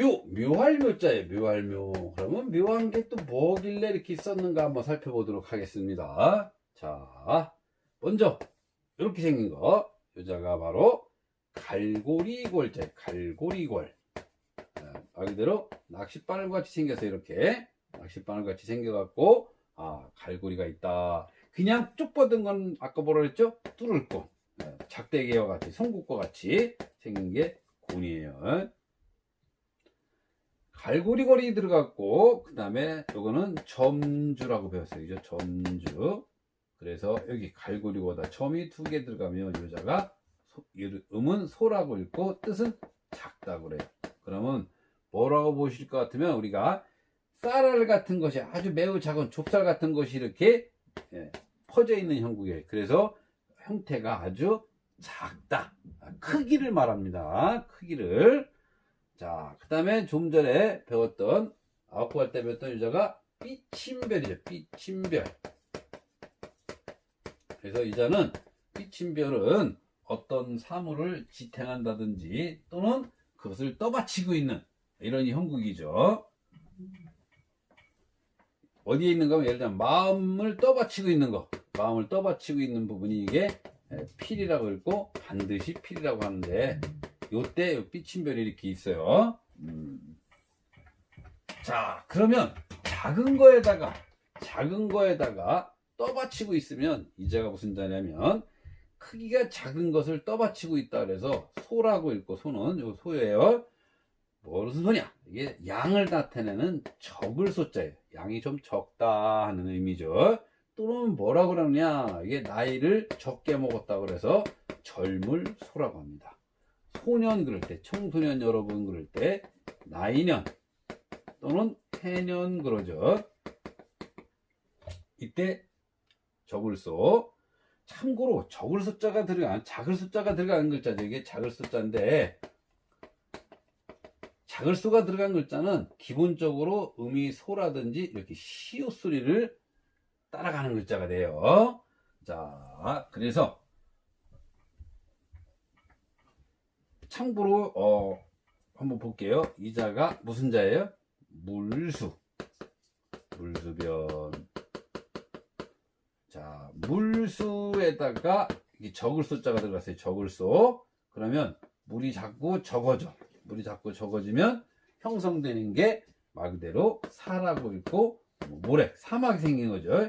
묘, 묘할 묘자예요. 묘할 묘. 그러면 묘한 게 또 뭐길래 이렇게 썼는가 한번 살펴보도록 하겠습니다. 자, 먼저 이렇게 생긴 거. 요자가 바로 갈고리골자예요. 갈고리골. 자, 말 그대로 낚싯바늘 같이 생겨서 이렇게 낚싯바늘 같이 생겨갖고 아 갈고리가 있다. 그냥 쭉 뻗은 건 아까 뭐라 그랬죠? 뚫을 거. 예, 작대기와 같이 송곳과 같이 생긴 게 곤이에요. 갈고리골이 들어갔고 그 다음에 요거는 점주라고 배웠어요. 그죠? 점주. 그래서 여기 갈고리보다 점이 두 개 들어가면 이 음은 소라고 읽고 뜻은 작다고 그래요. 그러면 뭐라고 보실 것 같으면 우리가 쌀알 같은 것이 아주 매우 작은 좁쌀 같은 것이 이렇게 예, 퍼져 있는 형국이에요. 그래서 형태가 아주 작다. 아, 크기를 말합니다. 크기를. 자, 그 다음에 좀 전에 배웠던 아홉 때 배웠던 유자가 삐침별이죠. 삐침별. 그래서 이자는 삐침별은 어떤 사물을 지탱한다든지 또는 그것을 떠받치고 있는 이런 형국이죠. 어디에 있는가 하면 예를 들면 마음을 떠받치고 있는 거. 마음을 떠받치고 있는 부분이 이게 에, 필이라고 읽고 반드시 필이라고 하는데 요때 요 삐침별이 이렇게 있어요. 음. 자, 그러면 작은 거에다가 작은 거에다가 떠받치고 있으면 이자가 무슨 자냐면 크기가 작은 것을 떠받치고 있다 그래서 소라고 읽고 소는 요 소예요. 무슨 소냐? 이게 양을 나타내는 적을 소자예요. 양이 좀 적다 하는 의미죠. 또는 뭐라 그러느냐? 이게 나이를 적게 먹었다 그래서 젊을 소라고 합니다. 소년 그럴 때, 청소년 여러분 그럴 때, 나이년 또는 해년 그러죠. 이때 적을 소. 참고로 적을 숫자가 들어간 작을 숫자가 들어간 글자죠. 이게 작을 숫자인데 작을 수가 들어간 글자는 기본적으로 음이 소라든지 이렇게 시옷 소리를 따라가는 글자가 돼요. 자, 그래서 참고로 어 한번 볼게요. 이 자가 무슨 자예요? 물수. 물수변. 자, 물수에다가 이 적을 숫자가 들어갔어요. 적을 수. 그러면 물이 자꾸 적어져. 물이 자꾸 적어지면 형성되는 게 말 그대로 사라고 읽고 뭐 모래, 사막이 생긴 거죠.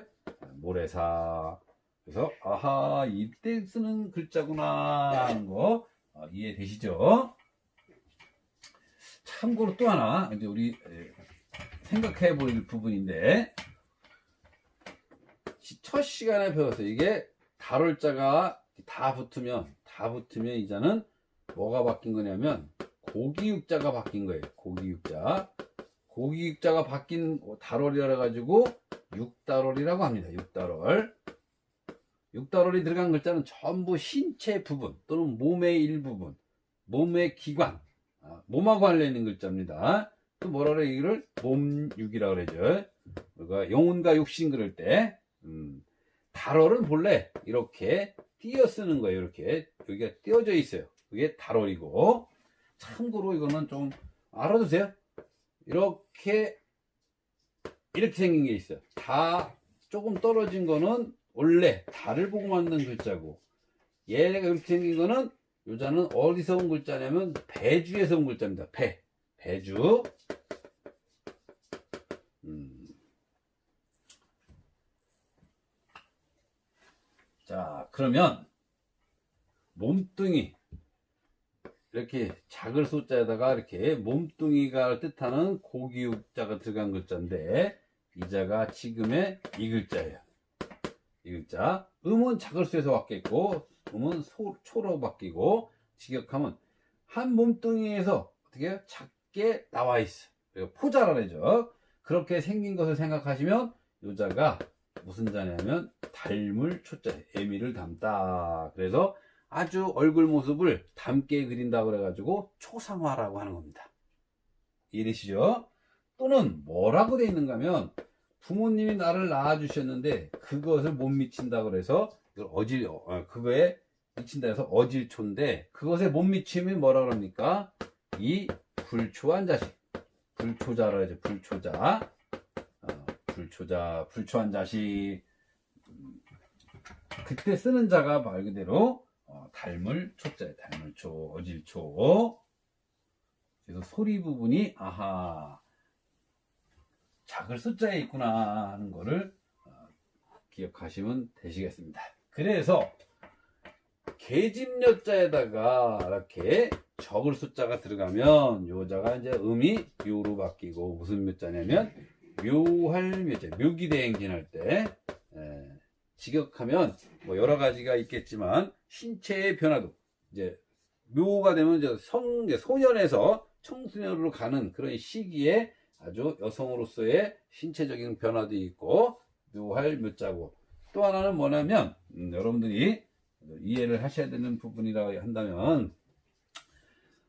모래사. 그래서 아하 이때 쓰는 글자구나 하는 거 어, 이해되시죠? 참고로 또 하나 이제 우리 생각해 볼 부분인데 첫 시간에 배워서 이게 다롤자가 다 붙으면 다 붙으면 이자는 뭐가 바뀐 거냐면 고기육자가 바뀐 거예요. 고기육자 고기육자가 바뀐 다롤이라 가지고 6다롤이라고 합니다. 6다롤 육달월이 들어간 글자는 전부 신체 부분 또는 몸의 일부분, 몸의 기관, 아, 몸하고 관련된 글자입니다. 또 뭐라 그래 이거를 몸육이라고 그러죠. 그러니까 영혼과 육신 그럴 때 음, 달월은 본래 이렇게 띄어 쓰는 거예요. 이렇게 여기가 띄어져 있어요. 그게 달월이고 참고로 이거는 좀 알아두세요. 이렇게 이렇게 생긴 게 있어요. 다 조금 떨어진 거는 원래 달을 보고 만든 글자고 얘가 이렇게 생긴 거는 요자는 어디서 온 글자냐면 배주에서 온 글자입니다. 배 배주 음. 자 그러면 몸뚱이 이렇게 작을 소자에다가 이렇게 몸뚱이가 뜻하는 고기육자가 들어간 글자인데 이 자가 지금의 이 글자예요. 이 글자. 음은 작을 수에서 왔겠고 음은 소, 초로 바뀌고 직역하면 한 몸뚱이에서 어떻게? 작게 나와 있어. 그리고 포자라 그러죠. 그렇게 생긴 것을 생각하시면 요 자가 무슨 자냐면 닮을 초자예요. 애미를 닮다. 그래서 아주 얼굴 모습을 닮게 그린다 그래가지고 초상화라고 하는 겁니다. 이해되시죠? 또는 뭐라고 돼 있는가 하면 부모님이 나를 낳아주셨는데 그것을 못 미친다 그래서 어질, 어, 그거에 미친다 해서 어질초인데 그것에 못 미침이 뭐라 그럽니까? 이 불초한 자식. 불초자라 이제 불초자. 어, 불초자, 불초한 자식. 음, 그때 쓰는 자가 말 그대로 어, 닮을 초자예요. 닮을 초, 어질 초. 그래서 소리 부분이 아하 작을 숫자에 있구나 하는 거를 어, 기억하시면 되시겠습니다. 그래서 계집여자에다가 이렇게 적을 숫자가 들어가면 요자가 이제 음이 묘로 바뀌고 무슨 묘자냐면 묘할 묘자 묘기대행진 할 때 에, 직역하면 뭐 여러 가지가 있겠지만 신체의 변화도 이제 묘가 되면 이제 성 소년에서 청소년으로 가는 그런 시기에 아주 여성으로서의 신체적인 변화도 있고 묘할 묘자고 또 하나는 뭐냐면 음, 여러분들이 이해를 하셔야 되는 부분이라고 한다면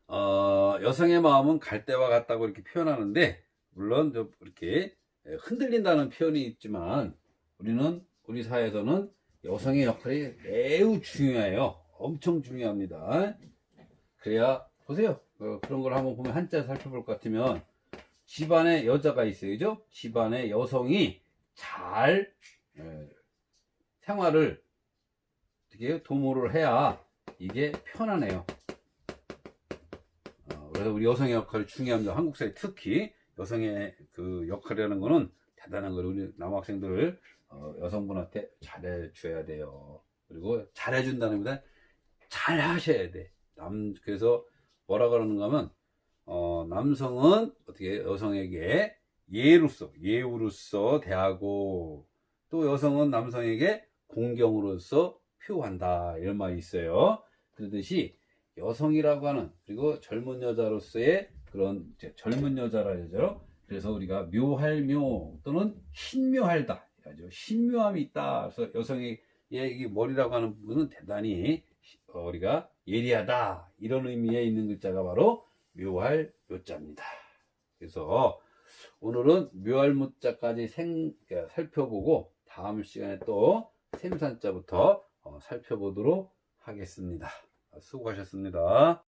어, 여성의 마음은 갈대와 같다고 이렇게 표현하는데 물론 좀 이렇게 흔들린다는 표현이 있지만 우리는 우리 사회에서는 여성의 역할이 매우 중요해요. 엄청 중요합니다. 그래야 보세요. 어, 그런 걸 한번 보면 한자 살펴볼 것 같으면 집안에 여자가 있어요. 그죠? 집안에 여성이 잘 에, 생활을 어떻게 도모를 해야 이게 편하네요. 어, 그래서 우리 여성의 역할이 중요합니다. 한국 사회 특히 여성의 그 역할이라는 거는 대단한 거를 우리 남학생들 어, 여성분한테 잘해줘야 돼요. 그리고 잘해준다는 것보다 잘 하셔야 돼. 남 그래서 뭐라 그러는가 하면 어, 남성은 어떻게 여성에게 예로서 예우로서 대하고 또 여성은 남성에게 공경으로서 표한다 이런 말이 있어요. 그러듯이 여성이라고 하는 그리고 젊은 여자로서의 그런 젊은 여자라 하죠. 그래서 우리가 묘할 묘 또는 신묘할다 아주 신묘함이 있다. 그래서 여성의 이 머리라고 하는 부분은 대단히 어, 우리가 예리하다 이런 의미에 있는 글자가 바로 묘할 묘자입니다. 그래서 오늘은 묘할 묘자까지 생, 살펴보고 다음 시간에 또 샘산자부터 어, 살펴보도록 하겠습니다. 수고하셨습니다.